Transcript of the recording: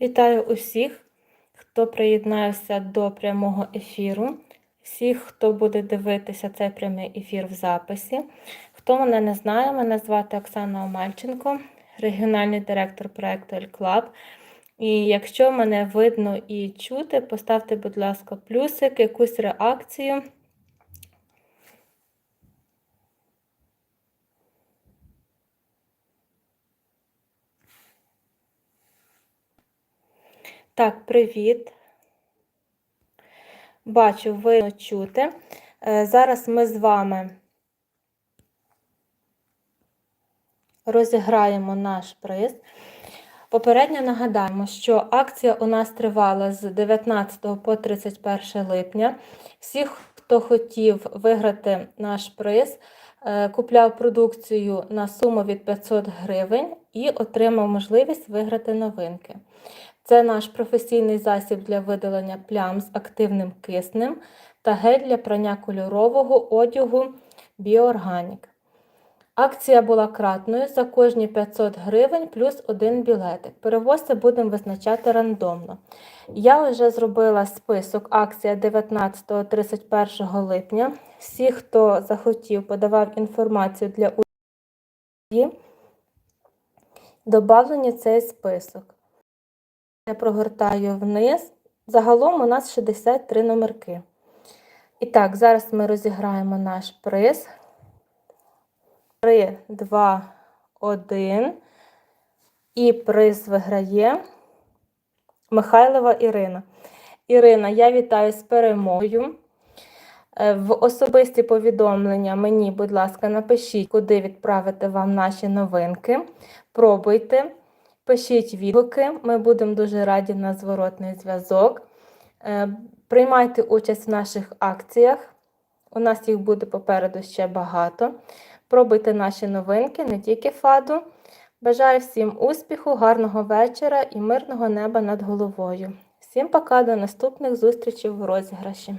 Вітаю усіх, хто приєднався до прямого ефіру, всіх, хто буде дивитися цей прямий ефір в записі. Хто мене не знає, мене звати Оксана Омельченко, регіональний директор проекту Club. І якщо мене видно і чути, поставте, будь ласка, плюсик, якусь реакцію. Так, привіт. Бачу, видно чути. Е, Зараз ми з вами розіграємо наш приз. Попередньо нагадаємо, що акція у нас тривала з 19 по 31 липня. Всіх, хто хотів виграти наш приз, купляв продукцію на суму від 500 гривень і отримав можливість виграти новинки. Це наш професійний засіб для видалення плям з активним киснем та гель для прання кольорового одягу Біоорганік. Акція була кратною за кожні 500 гривень плюс один білетик. Перевозці будемо визначати рандомно. Я вже зробила список акція 19-31 липня. Всі, хто захотів, подавав інформацію для участі, добавлені цей список. Я прогортаю вниз. Загалом у нас 63 номерки. І так, зараз ми розіграємо наш приз. 3, 2, 1. І приз виграє Михайлова Ірина. Ірина, я вітаю з перемогою. Е, в особисті повідомлення мені, будь ласка, напишіть, куди відправити вам наші новинки. Пробуйте. Пишіть відгуки, ми будемо дуже раді на зворотний зв'язок. Е, приймайте участь в наших акціях. У нас їх буде попереду ще багато. Пробуйте наші новинки, не тільки фаду. Бажаю всім успіху, гарного вечора і мирного неба над головою. Всім пока, до наступних зустрічей в розіграші!